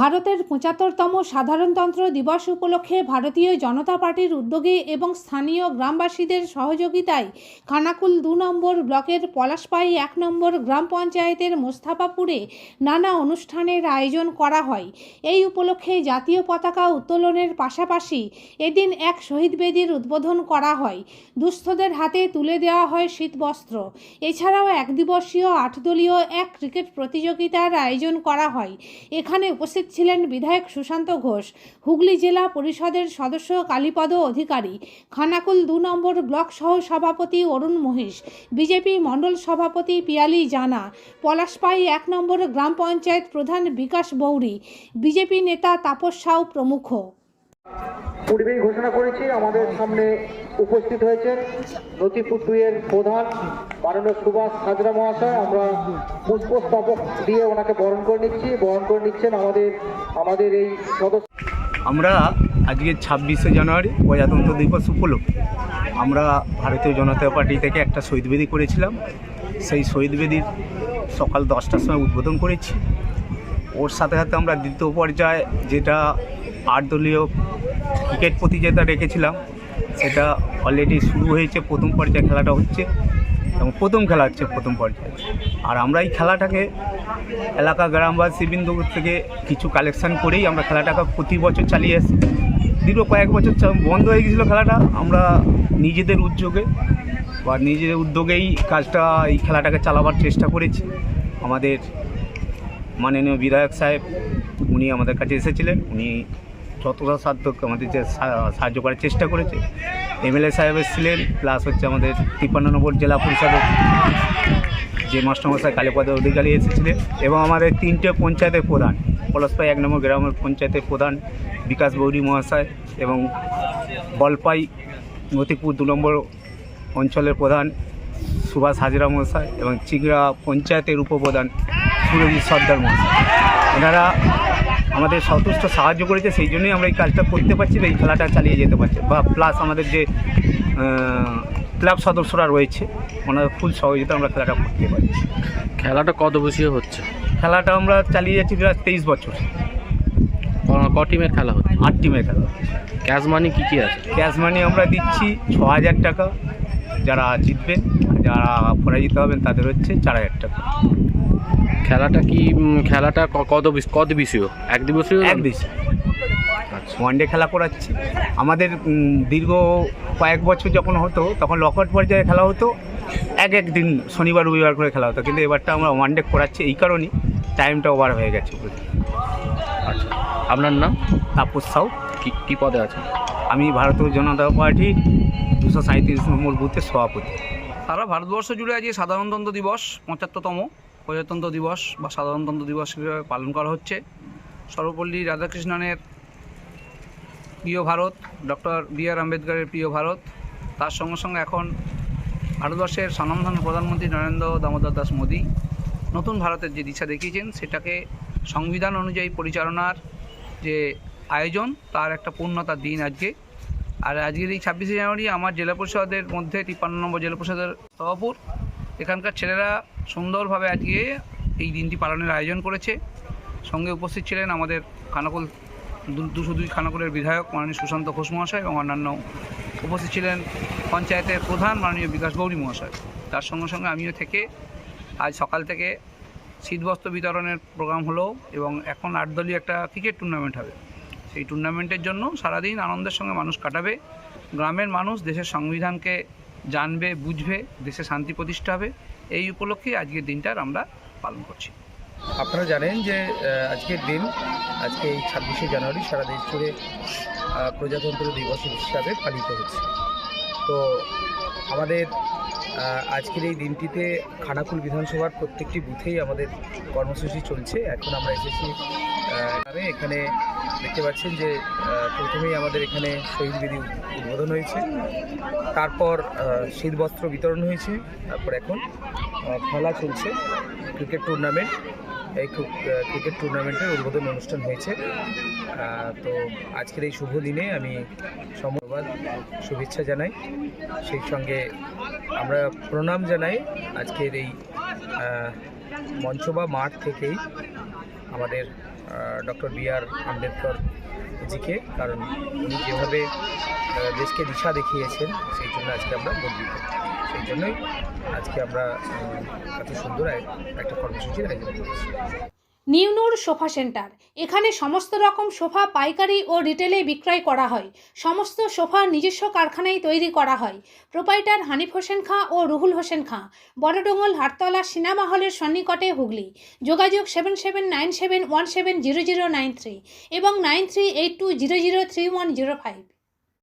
ভারতের পঁচাত্তরতম সাধারণতন্ত্র দিবস উপলক্ষে ভারতীয় জনতা পার্টির উদ্যোগে এবং স্থানীয় গ্রামবাসীদের সহযোগিতায় খানাকুল দু নম্বর ব্লকের পলাশপাই এক নম্বর গ্রাম পঞ্চায়েতের মোস্তাফাপুরে নানা অনুষ্ঠানের আয়োজন করা হয়। এই উপলক্ষে জাতীয় পতাকা উত্তোলনের পাশাপাশি এদিন এক শহীদ বেদির উদ্বোধন করা হয়। দুস্থদের হাতে তুলে দেওয়া হয় শীতবস্ত্র। এছাড়াও এক দিবসীয় আটদলীয় এক ক্রিকেট প্রতিযোগিতার আয়োজন করা হয়। এখানে উপস্থিত ছিলেন বিধায়ক সুশান্ত ঘোষ, হুগলি জেলা পরিষদের সদস্য কালীপদ অধিকারী, খানাকুল দু নম্বর ব্লক সহ সভাপতি অরুণ মহিষ বিজেপি মণ্ডল সভাপতি পিয়ালি জানা, পলাশপাই এক নম্বর গ্রাম পঞ্চায়েত প্রধান বিকাশ বৌরি, বিজেপি নেতা তাপস সাউ প্রমুখ। পূর্বেই ঘোষণা করেছি, আমাদের সামনে উপস্থিত হয়েছেন নথিপুর দুইয়ের প্রধান মাননীয় সুভাষ হাজরা মহাশয়। আমরা পুষ্পস্তবক দিয়ে ওনাকে বরণ করে নিচ্ছি। বরণ করে নিচ্ছেন আমাদের আমাদের এই সদস্য। আমরা আজকে ছাব্বিশে জানুয়ারি প্রজাতন্ত্র দিবস উপলক্ষে। আমরা ভারতীয় জনতা পার্টি থেকে একটা শহীদ বেদি করেছিলাম। সেই শহীদ বেদির সকাল দশটার সময় উদ্বোধন করেছি। ওর সাথে সাথে আমরা দ্বিতীয় পর্যায়ে যেটা আট দলীয় ক্রিকেট প্রতিযোগিতা রেখেছিলাম। সেটা অলরেডি শুরু হয়েছে, প্রথম পর্যায়ে খেলাটা হচ্ছে এবং প্রথম খেলা হচ্ছে প্রথম পর্যায়ে। আর আমরা এই খেলাটাকে এলাকা গ্রামবাসী বিন্দু থেকে কিছু কালেকশন করেই আমরা খেলাটাকে প্রতি বছর চালিয়ে আসি। দীর্ঘ কয়েক বছর বন্ধ হয়ে গেছিল খেলাটা। আমরা নিজেদের উদ্যোগে বা নিজেদের উদ্যোগেই কাজটা, এই খেলাটাকে চালাবার চেষ্টা করেছি। আমাদের মাননীয় বিধায়ক সাহেব, উনি আমাদের কাছে এসেছিলেন। উনি যতটা সাধ্য আমাদের যে সাহায্য করার চেষ্টা করেছে। এমএলএ সাহেব এসেছিলেন, প্লাস হচ্ছে আমাদের তিপ্পান্ন নম্বর জেলা পরিষদের যে মাস্টারমশাই কালীপদ অধিকারী এসেছিলেন এবং আমাদের তিনটে পঞ্চায়েতের প্রধান, পলাশপাই এক নম্বর গ্রামের পঞ্চায়েতের প্রধান বিকাশ গৌরী মহাশয় এবং বলপাই মতিপুর দু নম্বর অঞ্চলের প্রধান সুভাষ হাজরা মহাশয় এবং চিগড়া পঞ্চায়েতের উপপ্রধান সুরজিৎ সর্দার মহাশয়। এনারা আমাদের সন্তুষ্ট সাহায্য করেছে সেই জন্যই আমরা এই কাজটা করতে পারছি বা এই খেলাটা চালিয়ে যেতে পারছি। বা প্লাস আমাদের যে ক্লাব সদস্যরা রয়েছে ওনাদের ফুল সহযোগিতা আমরা খেলাটা করতে পারছি। খেলাটা কত বসিয়ে হচ্ছে? খেলাটা আমরা চালিয়ে যাচ্ছি প্রায় তেইশ বছর। ক- ক টিমের খেলা হচ্ছে? আট টিমের খেলা ক্যাশ মানি কী কী আছে? ক্যাশ মানি আমরা দিচ্ছি ছ হাজার টাকা। যারা জিতবেন যারা পরাজিত হবেন তাদের হচ্ছে চার হাজার টাকা। খেলাটা কি খেলাটা কত কত বিষয়? এক দিবসীয় এক আচ্ছা। ওয়ান ডে খেলা করাচ্ছি। আমাদের দীর্ঘ কয়েক বছর যখন হতো তখন লকআউট পর্যায়ে খেলা হতো। এক এক দিন শনিবার রবিবার করে খেলা হতো। কিন্তু এবারটা আমরা ওয়ান ডে করাচ্ছি এই কারণেই টাইমটা ওভার হয়ে গেছে। আচ্ছা। আপনার নাম? তাপস সাউ। কি কি পদে আছে আমি ভারতীয় জনতা পার্টি দুশো সাঁত্রিশ নম্বর বুথের সভাপতি। সারা ভারতবর্ষ জুড়ে আজকে সাধারণতন্ত্র দিবস, পঁচাত্তরতম প্রজাতন্ত্র দিবস বা সাধারণতন্ত্র দিবস হিসেবে পালন করা হচ্ছে। সর্বপল্লী রাধাকৃষ্ণনের প্রিয় ভারত, ডক্টর বি আর আম্বেদকরের প্রিয় ভারত, তার সঙ্গে সঙ্গে এখন ভারতবর্ষের স্বনামধন্য প্রধানমন্ত্রী নরেন্দ্র দামোদর দাস মোদী নতুন ভারতের যে দিশা দেখিয়েছেন, সেটাকে সংবিধান অনুযায়ী পরিচালনার যে আয়োজন, তার একটা পূর্ণতার দিন আজকে। আর আজকের এই ছাব্বিশে জানুয়ারি আমার জেলা পরিষদের মধ্যে তিপ্পান্ন নম্বর জেলা পরিষদের সভাপুর। এখানকার ছেলেরা সুন্দরভাবে আজকে এই দিনটি পালনের আয়োজন করেছে। সঙ্গে উপস্থিত ছিলেন আমাদের খানাকুল দুশো দুই খানাকুলের বিধায়ক মাননীয় সুশান্ত ঘোষ মহাশয় এবং অন্যান্য উপস্থিত ছিলেন পঞ্চায়েতের প্রধান মাননীয় বিকাশ গৌরী মহাশয়। তার সঙ্গে সঙ্গে আমিও থেকে আজ সকাল থেকে শীতবস্ত্র বিতরণের প্রোগ্রাম হলো এবং এখন আটদলীয় একটা ক্রিকেট টুর্নামেন্ট হবে। সেই টুর্নামেন্টের জন্য সারাদিন আনন্দের সঙ্গে মানুষ কাটাবে। গ্রামের মানুষ দেশের সংবিধানকে জানবে, বুঝবে, দেশে শান্তি প্রতিষ্ঠা হবে। এই উপলক্ষে আজকের দিনটার আমরা পালন করছি। আপনারা জানেন যে আজকের দিন, আজকে এই ছাব্বিশে জানুয়ারি সারা দেশ জুড়ে প্রজাতন্ত্র দিবস হিসাবে পালিত হচ্ছে। তো আমাদের আজকের এই দিনটিতে খানাকুল বিধানসভার প্রত্যেকটি বুথেই আমাদের কর্মসূচি চলছে। এখন আমরা এসেছি। এখানে দেখতে পাচ্ছেন যে প্রথমেই আমাদের এখানে শহীদ বিধি উদ্বোধন হয়েছে। তারপর শীতবস্ত্র বিতরণ হয়েছে। তারপর এখন খেলা চলছে, ক্রিকেট টুর্নামেন্ট এই ক্রিকেট টুর্নামেন্টের উদ্বোধন অনুষ্ঠান হয়েছে। তো আজকের এই শুভ দিনে আমি সম্ভবত শুভেচ্ছা জানাই। সেই সঙ্গে আমরা প্রণাম জানাই আজকের এই মঞ্চ বা মাঠ থেকেই আমাদের ডক্টর বি আর আম্বেদকর জিকে। কারণ উনি যেভাবে দেশকে দিশা দেখিয়েছেন, সেই জন্য আজকে আমরা গর্বিত। সেই জন্যই আজকে আমরা এত সুন্দর একটা কর্মসূচির আয়োজন করেছি। নিউনুর সোফা সেন্টার। এখানে সমস্ত রকম সোফা পাইকারি ও রিটেলে বিক্রয় করা হয়। সমস্ত সোফা নিজস্ব কারখানায় তৈরি করা হয়। প্রোপাইটার হানিফ হোসেন খাঁ ও রুহুল হোসেন খাঁ। বড়ডোঙ্গল হাটতলা সিনেমা হলের সন্নিকটে হুগলি। যোগাযোগ seven seven nine seven one seven zero zero nine three এবং nine three eight two zero zero three one zero five.